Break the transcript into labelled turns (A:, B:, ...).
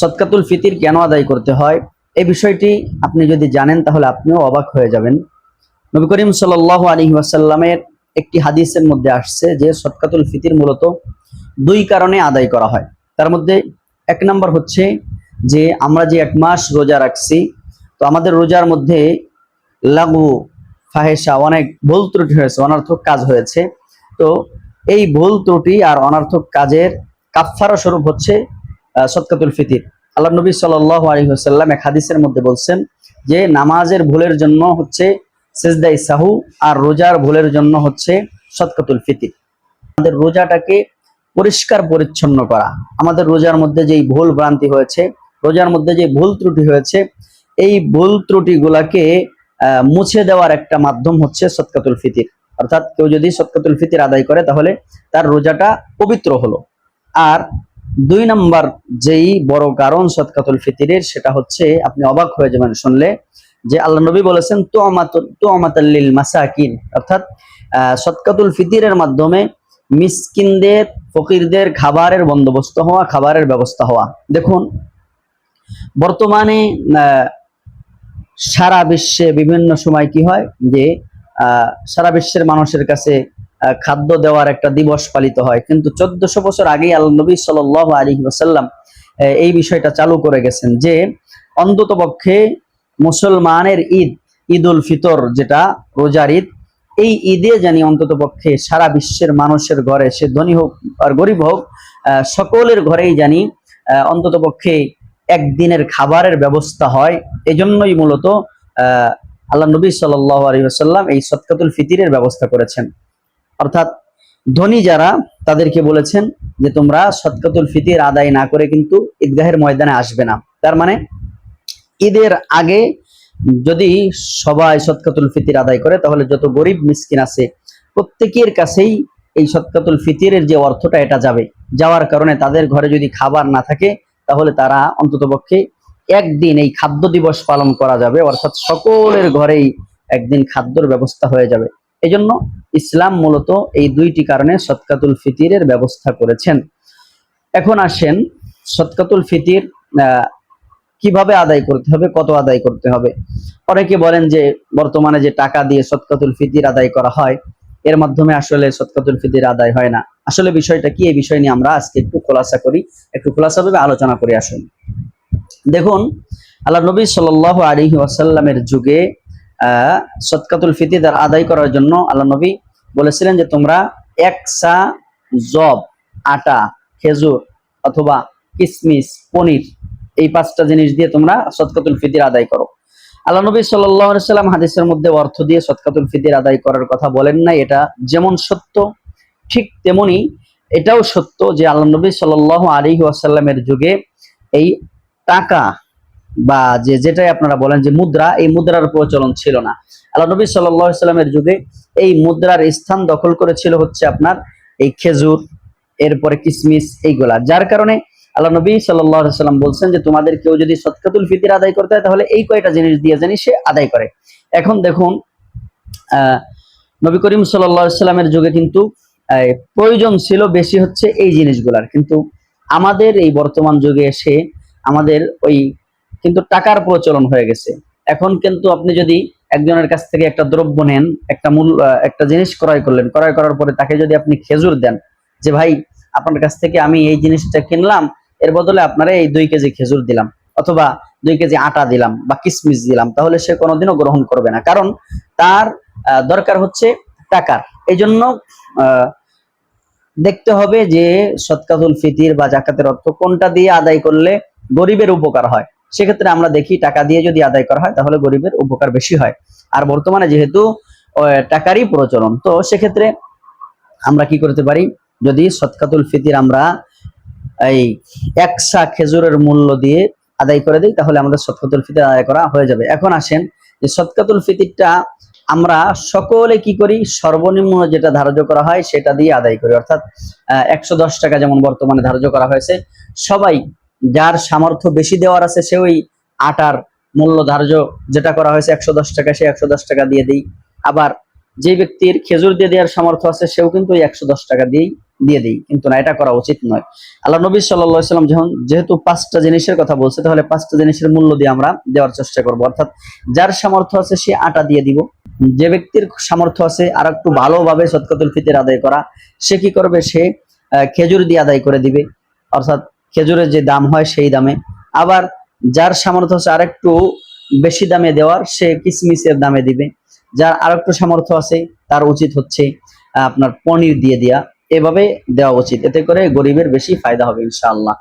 A: সদকাতুল ফিতির কেন আদায় করতে হয়? এই বিষয়টি আপনি যদি জানেন, তাহলে আপনিও অবাক হয়ে যাবেন। নবী করিম সাল আলী ওয়াসাল্লামের একটি হাদিসের মধ্যে আসছে যে সদকাতুল ফিতির মূলত দুই কারণে আদায় করা হয়। তার মধ্যে এক নম্বর হচ্ছে যে আমরা যে এক মাস রোজা রাখছি, তো আমাদের রোজার মধ্যে লাগু ফাহেসা অনেক ভুল ত্রুটি হয়েছে, অনার্থক কাজ হয়েছে। তো এই ভুল ত্রুটি আর অনার্থক কাজের কাফারা স্বরূপ হচ্ছে আহ, সদকাতুল ফিতির। আল্লাহ নবী সাল আলী হাসাল্লাম এক হাদিসের মধ্যে বলছেন যে নামাজের ভুলের জন্য হচ্ছে সেজদাই সাহু আর রোজার ভুলের জন্য হচ্ছে সদকাতুল ফিতির। আমাদের রোজাটাকে পরিষ্কার পরিচ্ছন্ন করা। আমাদের রোজার মধ্যে যেই ভুল ভ্রান্তি হয়েছে রোজার মধ্যে যে ভুল ত্রুটি হয়েছে এই ভুল ত্রুটিগুলাকে মুছে দেওয়ার একটা মাধ্যম হচ্ছে সদকাতুল ফিতির। অর্থাৎ কেউ যদি সদকাতুল ফিতির আদায় করে তাহলে তার রোজাটা পবিত্র হলো। আর দুই নম্বর যেই বড় কারণ সৎকাতুল ফিতিরের সেটা হচ্ছে আপনি অবাক হয়ে যাবেন শুনলে যে আল্লাহ নবী বলেছেন তো আমাতাল্লিল মাসাকিন অর্থাৎ আহ, সদকাতুল ফিতিরের মাধ্যমে মিসকিনদের ফকিরদের খাবারের বন্দোবস্ত হওয়া খাবারের ব্যবস্থা হওয়া। দেখুন বর্তমানে সারা বিশ্বে বিভিন্ন সময় কি হয় যে সারা বিশ্বের মানুষের কাছে খাদ্য দেওয়ার একটা দিবস পালিত হয়। কিন্তু চোদ্দশো বছর আগেই আল্লাহ নবী সাল আলী ওসাল্লাম এই বিষয়টা চালু করে গেছেন যে অন্তত পক্ষে মুসলমানের ঈদ ঈদ উল ফিতর যেটা রোজার ঈদ এই ঈদে জানি অন্তত পক্ষে সারা বিশ্বের মানুষের ঘরে সে ধনী হোক আর গরিব হোক সকলের ঘরেই জানি অন্তত পক্ষে একদিনের খাবারের ব্যবস্থা হয়। এই জন্যই মূলত আহ, আল্লাহ নবী সাল্লাহ আলী আসাল্লাম এই সৎকাতুল ফিতিরের ব্যবস্থা করেছেন। অর্থাৎ ধনী যারা, তাদেরকে বলেছেন যে তোমরা সৎকাতুল ফিতির আদায় না করে কিন্তু ঈদগাহের ময়দানে আসবে না। তার মানে ঈদের আগে যদি সবাই সৎকাতুল ফিতির আদায় করে, তাহলে যত গরিব মিসকিন আছে, প্রত্যেকের কাছেই এই সৎকাতুল ফিতিরের যে অর্থটা, এটা যাবে। যাওয়ার কারণে তাদের ঘরে যদি খাবার না থাকে, তাহলে তারা অন্ততপক্ষে একদিন এই খাদ্য দিবস পালন করা যাবে। অর্থাৎ সকলের ঘরেই একদিন খাদ্যর ব্যবস্থা হয়ে যাবে। এজন্য ইসলাম মূলত এই দুইটি কারণে সৎকাতুল ফিতিরের ব্যবস্থা করেছেন। এখন আসেন সৎকাতুল ফিতির কীভাবে আদায় করতে হবে, কত আদায় করতে হবে। অনেকে বলেন যে বর্তমানে যে টাকা দিয়ে সৎকাতুল ফিতির আদায় করা হয়, এর মাধ্যমে আসলে সৎকাতুল ফিতির আদায় হয় না। আসলে বিষয়টা কি, এই বিষয় নিয়ে আমরা আজকে একটু খোলাসা করি, একটু খোলাসাভাবে আলোচনা করে আসুন। দেখুন, আল্লাহ নবী সাল আলী ওয়াসাল্লামের যুগে সৎকাতুল ফিতির আদায় করার জন্য আল্লাহ নবী বলেছিলেন যে তোমরা এক সা জব, আটা, খেজুর অথবা কিসমিস, পনির এই পাঁচটা জিনিস দিয়ে তোমরা সৎকাতুল ফিতির আদায় করো। আল্লাহ নবী সাল্লাম হাদিসের মধ্যে অর্থ দিয়ে সৎকাতুল ফিতির আদায় করার কথা বলেন নাই, এটা যেমন সত্য, ঠিক তেমনি এটাও সত্য যে আল্লাহ নবী সাল আলী যুগে এই টাকা বা যে যেটাই আপনারা বলেন যে মুদ্রা, এই মুদ্রার প্রচলন ছিল না। আল্লাহ নবী সাল্লামের যুগে এই মুদ্রার স্থান দখল করেছিল হচ্ছে আপনার এই খেজুর, এরপরে কিসমিস এইগুলা। যার কারণে আল্লাহ নবী সাল্লাম বলছেন যে তোমাদের কেউ যদি সৎকাতুল ফিতির আদায় করতে হয়, তাহলে এই কয়টা জিনিস দিয়ে জানি সে আদায় করে। এখন দেখুন নবী করিম সাল্লামের যুগে কিন্তু প্রয়োজন ছিল বেশি হচ্ছে এই জিনিসগুলার। কিন্তু আমাদের এই বর্তমান যুগে এসে আমাদের ওই কিন্তু টাকার প্রচলন হয়ে গেছে। এখন কিন্তু আপনি যদি একজনের কাছ থেকে একটা দ্রব্য নেন, একটা মূল একটা জিনিস ক্রয় করলেন, ক্রয় করার পরে তাকে যদি আপনি খেজুর দেন, যে ভাই, আপনার কাছ থেকে আমি এই জিনিসটা কিনলাম, এর বদলে আপনারা এই দুই কেজি খেজুর দিলাম, অথবা দুই কেজি আটা দিলাম বা কিসমিস দিলাম, তাহলে সে কোনোদিনও গ্রহণ করবে না। কারণ তার দরকার হচ্ছে টাকার। এই জন্য দেখতে হবে যে সৎকাতুল ফিতির বা জাকাতের অর্থ কোনটা দিয়ে আদায় করলে গরিবের উপকার হয়। সেক্ষেত্রে আমরা দেখি টাকা দিয়ে যদি আদায় করা হয়, তাহলে গরিবের উপকার বেশি হয়। আর বর্তমানে যেহেতু টাকারই প্রচলন, তো সেক্ষেত্রে আমরা কি করতে পারি? যদি সৎকাতুল ফিতির আমরা এই একশা খেজুরের মূল্য দিয়ে আদায় করে দিই, তাহলে আমাদের সৎকাতুল ফিতির আদায় করা হয়ে যাবে। এখন আসেন যে সৎকাতুল ফিতিরটা আমরা সকলে কি করি? সর্বনিম্ন যেটা ধার্য করা হয়, সেটা দিয়ে আদায় করি। অর্থাৎ একশো দশ টাকা যেমন বর্তমানে ধার্য করা হয়েছে, সবাই যার সামর্থ্য বেশি দেওয়ার আছে, সে ওই আটার মূল্য ধার্য যেটা করা হয়েছে একশো দশ টাকা সে একশো দশ টাকা দিয়ে দিই। আবার যে ব্যক্তির খেজুর দিয়ে দেওয়ার সামর্থ্য আছে, সেও কিন্তু একশো দশ টাকা দিয়েই দিয়ে দিই। কিন্তু না, এটা করা উচিত নয়। আল্লাহ নবী সাল্লাম যখন যেহেতু পাঁচটা জিনিসের কথা বলছে, তাহলে পাঁচটা জিনিসের মূল্য দিয়ে আমরা দেওয়ার চেষ্টা করব। অর্থাৎ যার সামর্থ্য আছে, সে আটা দিয়ে দিব। যে ব্যক্তির সামর্থ্য আছে, আর একটু ভালোভাবে সৎকাতুল ফিতির আদায় করা, সে কি করবে? সে খেজুর দিয়ে আদায় করে দিবে। অর্থাৎ খেজুরের যে দাম হয় সেই দামে। আবার যার সামর্থ্য আছে আরেকটু বেশি দামে দেওয়ার, সে কিসমিসের দামে দিবে। যার আরেকটু সামর্থ্য আছে, তার উচিত হচ্ছে আপনার পনির দিয়ে দেওয়া এভাবে দেওয়া উচিত। এতে করে গরিবের বেশি ফায়দা হবে, ইনশাআল্লাহ।